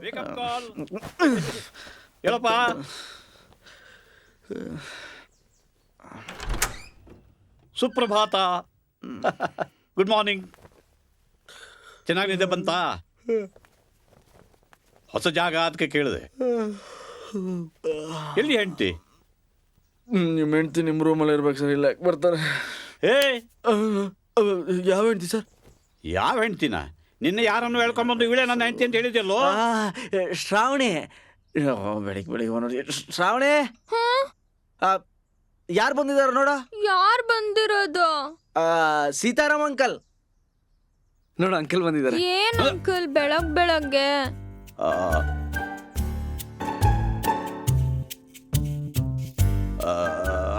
Wake up ಕಾಲ್ ಹೇಳಪ್ಪ. ಸುಪ್ರಭಾತ. Good morning ಚೆನ್ನಾಗಿ ನಿದ್ದೆ ಬಂತಾ? ಹೊಸ ಜಾಗ ಅದಕ್ಕೆ ಕೇಳಿದೆ. ಎಲ್ಲಿ ಹೆಂಡ್ತಿ? ನಿಮ್ಮ ಹೆಂಡ್ತಿ ನಿಮ್ಮ ರೂಮಲ್ಲಿ ಇರ್ಬೇಕು ಸರ್ ಇಲ್ಲ ಬರ್ತಾರೆ. ಏ! ಯಾವ ಹೆಂಡ್ತಿ ಸರ್? ಯಾವ ಹೆಂಡ್ತಿನ? ನಿನ್ನೆ ಯಾರನ್ನು ಹೇಳ್ಕೊಂಬಂದು ವಿಳೆ ನನ್ನ ಹೆಂಡತಿ ಅಂತ ಹೇಳಿದ್ಯಲ್ಲೋ? ಶ್ರಾವಣಿ. ಬೆಳಿಗ್ಗೆ ಬೆಳಿಗ್ಗೆ ನೋಡಿ ಶ್ರಾವಣಿ? ಯಾರು ಬಂದಿದ್ದಾರೆ ನೋಡ? ಯಾರ್ ಬಂದಿರೋದು? ಸೀತಾರಾಮ್ ಅಂಕಲ್. ನೋಡು ಅಂಕಲ್ ಬಂದಿದ್ದಾರೆ. ಏನ್ ಅಂಕಲ್ ಬೆಳಗ್ ಬೆಳಗ್ಗೆ?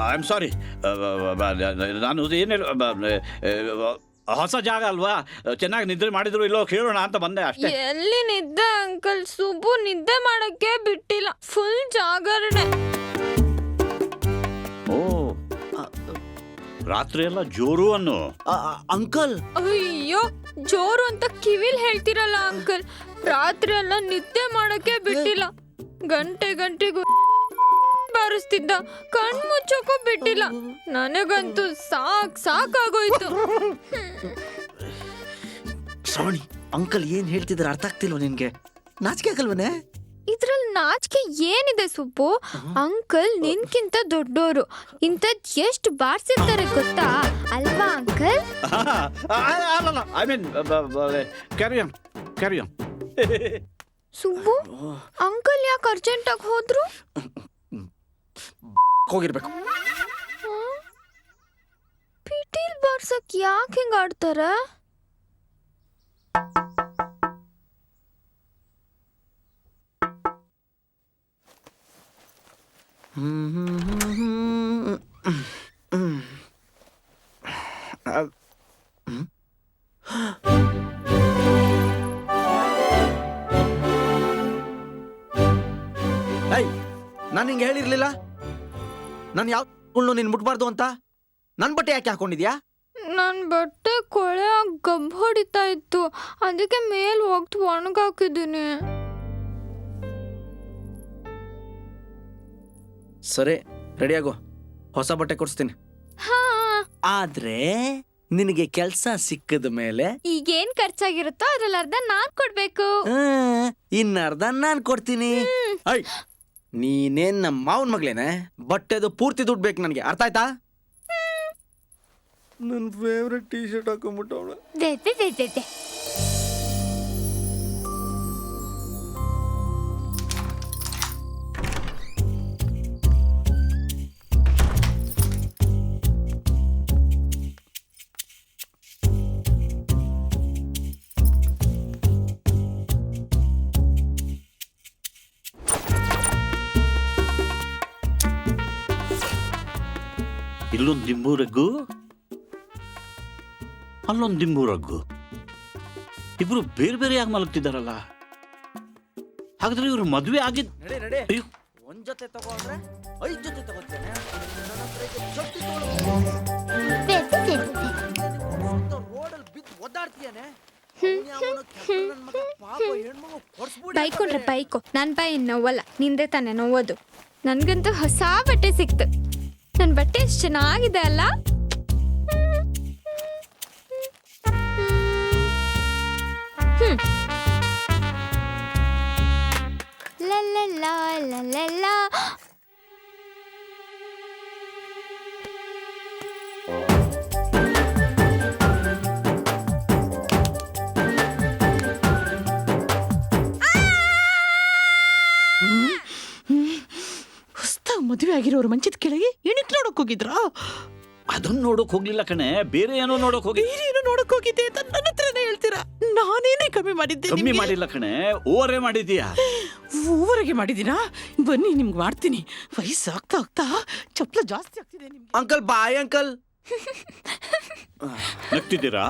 ಐ ಆಮ್ ಸಾರಿ ನಾನು ಏನು ಆ, ಹೊಸ ಜಾಗ ಅಲ್ವಾ? ಚೆನ್ನಾಗಿ ನಿದ್ರೆ ಮಾಡಿದ್ರು ಇಲ್ಲೋ ಕೇಳೋಣ ಅಂತ ಬಂದೆ ಅಷ್ಟೇ. ಎಲ್ಲಿ ನಿದ್ದೆ ಅಂಕಲ್? ಸುಬ್ಬು ನಿದ್ದೆ ಮಾಡಕ್ಕೆ ಬಿಟ್ಟಿಲ್ಲ. ಫುಲ್ ಜಾಗರಣೆ. ಓ ರಾತ್ರಿ ಎಲ್ಲ ಜೋರು ಅನ್ನು. ಅಂಕಲ್? ಅಯ್ಯೋ ಜೋರು ಅಂತ ಕಿವಿಲ್ ಹೇಳ್ತಿರಲ್ಲ ಅಂಕಲ್. ರಾತ್ರಿ ಎಲ್ಲ ನಿದ್ದೆ ಮಾಡಕ್ಕೆ ಬಿಟ್ಟಿಲ್ಲ. ಗಂಟೆ ಗಂಟೆಗೂ ಬಾರಿಸ್ತಿದ್ದ ಕಣ್ ಮುಚ್ಚಕ್ಕೂ ಬಿಟ್ಟಿಲ್ಲ. ನನಗಂತೂ ಸಾಕ್ ಸಾಕಾಗೋಯ್ತು. ಶ್ರಾವಣಿ ಅಂಕಲ್ ಏನ್ ಹೇಳ್ತಿದ್ದಾರೆ ಅರ್ಥ ಆಗ್ತಿಲ್ವ ನಿನ್ಗೆ? ನಾಚಿಕೆ ಆಗಲ್ವನೇ? ಇದ್ರಲ್ಲಿ ನಾಚಿಕೆ ಏನಿದೆ ಸುಪ್ಪು ಅಂಕಲ್ ನಿನ್ಕಿಂತ ದೊಡ್ಡೋರು. ಇಂಥದ್ ಎಷ್ಟು ಬಾರ್ಸಿರ್ತಾರೆ ಗೊತ್ತಾ? ಅಲ್ವಾ uncle? I mean Subbu uncle ಯಾಕೆ ಅರ್ಜೆಂಟಾಗಿ ಹೋದ್ರು? ಹೋಗಿರ್ಬೇಕು. ಪಿಟೀಲ್ ಬಾರ್ಸಕ್ ಯಾಕೆ ಹಿಂಗ ಆಡ್ತಾರ? ನಾನು ಹಿಂಗೆ ಹೇಳಿರ್ಲಿಲ್ಲ? ನಾನು ಯಾವ ನೀನು ಮುಟ್ಬಾರ್ದು ಅಂತ? ನನ್ನ ಬಟ್ಟೆ ಯಾಕೆ ಹಾಕೊಂಡಿದ್ಯಾ? ನನ್ ಬಟ್ಟೆ ಕೊಳೆ ಗಬ್ಬು ಹೊಡಿತಾ ಇತ್ತು. ಅದಕ್ಕೆ ಮೇಲ್ ಹೋಗ್ತು ಒಣಗಾಕಿದ್ದೀನಿ ಸರಿ ರೆಡಿ ಆಗೋ. ಹೊಸ ಬಟ್ಟೆ ಕೊಡಿಸ್ತೀನಿ. ಹಾ. ಆದ್ರೆ ನಿನಗೆ ಕೆಲಸ ಸಿಕ್ಕದ ಮೇಲೆ ಈಗೇನ್ ಖರ್ಚಾಗಿರುತ್ತೋ ಅದ್ರಲ್ಲಿ ಅರ್ಧ ನಾನ್ ಕೊಡ್ಬೇಕು. ಇನ್ನರ್ಧ ನಾನ್ ಕೊಡ್ತೀನಿ. ನೀನೇನ್ ನಮ್ಮ ಮಾವನ್ ಮಗಳೇನೆ? ಬಟ್ಟೆದು ಪೂರ್ತಿ ದುಡ್ಡು ಬೇಕು ನನಗೆ. ಅರ್ಥ ಆಯ್ತಾ? ನನ್ನ ಫೇವ್ರೆಟ್ ಟೀ ಶರ್ಟ್ ಹಾಕೊಂಡ್ಬಿಟ್ಟವಳು. ದೆ, ದೆ, ದೆ, ದೆ, ದೆ. ಇಲ್ಲೊಂದು ದಿಂಬೂರಗ್ಗು ಅಲ್ಲೊಂದು ದಿಂಬೂರಗ್ಗು ಇಬ್ರು ಬೇರೆ ಬೇರೆಯಾಗಿ ಮಲಗ್ತಿದ್ದಾರಲ್ಲ. ಹಾಗಾದ್ರೆ ಇವ್ರು ಮದುವೆ ಆಗಿದ್ ನಡಿ ನಡಿ. ಅಯ್ಯೋ. ಒಂದ್ ಜೊತೆ ತಗೊಂಡ್ರೆ ಐದ್ ಜೊತೆ ತಗೋತೇನೆ. ರೋಡಲ್ಲಿ ಬಿದ್ದು ಒದ್ದಾಡ್ತೀಯಾನೆ. ಬೈಕೊಂಡ್ರೆ ಬೈಕು. ನನ್ನ ಬಾಯಿ ನೋವಲ್ಲ. ನಿಂದೆ ತಾನೆ ನೋವೋದು. ನನ್ಗಂತೂ ಹೊಸ ಬಟ್ಟೆ ಸಿಕ್ತು. ನನ್ ಬಟ್ಟೆ ಎಷ್ಟು ಚೆನ್ನಾಗಿದೆ ಅಲ್ಲ ಹ್ಮ್. ಮದುವೆ ಆಗಿರೋರು ಮಂಚದ ಕೆಳಗೆ ಎಣಿಕ್ ನೋಡಕ್ ಹೋಗಿದ್ರಾ? ಅದನ್ನ ನೋಡಕ್ ಹೋಗ್ಲಿಲ್ಲ ಕಣೆ. ಬೇರೆ ಏನೋ ನೋಡಕ್ ಹೋಗಿ ಬೇರೇನು ನೋಡಕ್ ಹೋಗಿದ್ದೆ ಅಂತ ನನ್ನ ಹತ್ರನೇ ಹೇಳ್ತೀರಾ? ನಾನೇನೇ ಕಮ್ಮಿ ಮಾಡಿದ್ದೆ ಕಮ್ಮಿ ನಿಮ್ಗೆ? ಮಾಡಿಲ್ಲ ಕಣೆ. ಓವರೇ ಮಾಡಿದೀಯಾ ಊವರೆಗೆ ಮಾಡಿದೀರಾ ಬನ್ನಿ ನಿಮ್ಗೆ ಮಾಡ್ತೀನಿ. ವಯಸ್ಸಾಗ್ತಾ ಆಗ್ತಾ ಚಪ್ಲ ಜಾಸ್ತಿ ಆಗ್ತಿದೆ ನಿಮ್ಗೆ. Uncle bye uncle. ನಗ್ತಿದ್ದೀರಾ?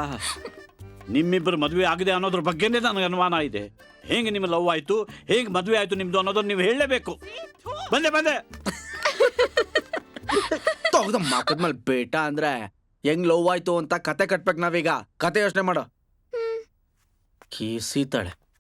ನಿಮ್ಮಿಬ್ಬರು ಮದುವೆ ಆಗಿದೆ ಅನ್ನೋದ್ರ ಬಗ್ಗೆನೇ ನನಗೆ ಅನುಮಾನ ಇದೆ. ಹೇಗೆ ನಿಮ್ಮ ಲವ್ ಆಯ್ತು? ಹೇಗೆ ಮದುವೆ ಆಯ್ತು ನಿಮ್ದು ಅನ್ನೋದನ್ನ ನೀವು ಹೇಳಲೇಬೇಕು. ಬಂದೆ ಬಂದೆ. ತಗದ ಮಕ್ಕದ್ಮೇಲೆ ಬೇಟ ಅಂದ್ರೆ ಹೆಂಗ್ ಲವ್ ಆಯ್ತು ಅಂತ ಕತೆ ಕಟ್ಬೇಕು ನಾವೀಗ. ಕತೆ ಯೋಚನೆ ಮಾಡು. ಕೀಸಿತಾಳೆ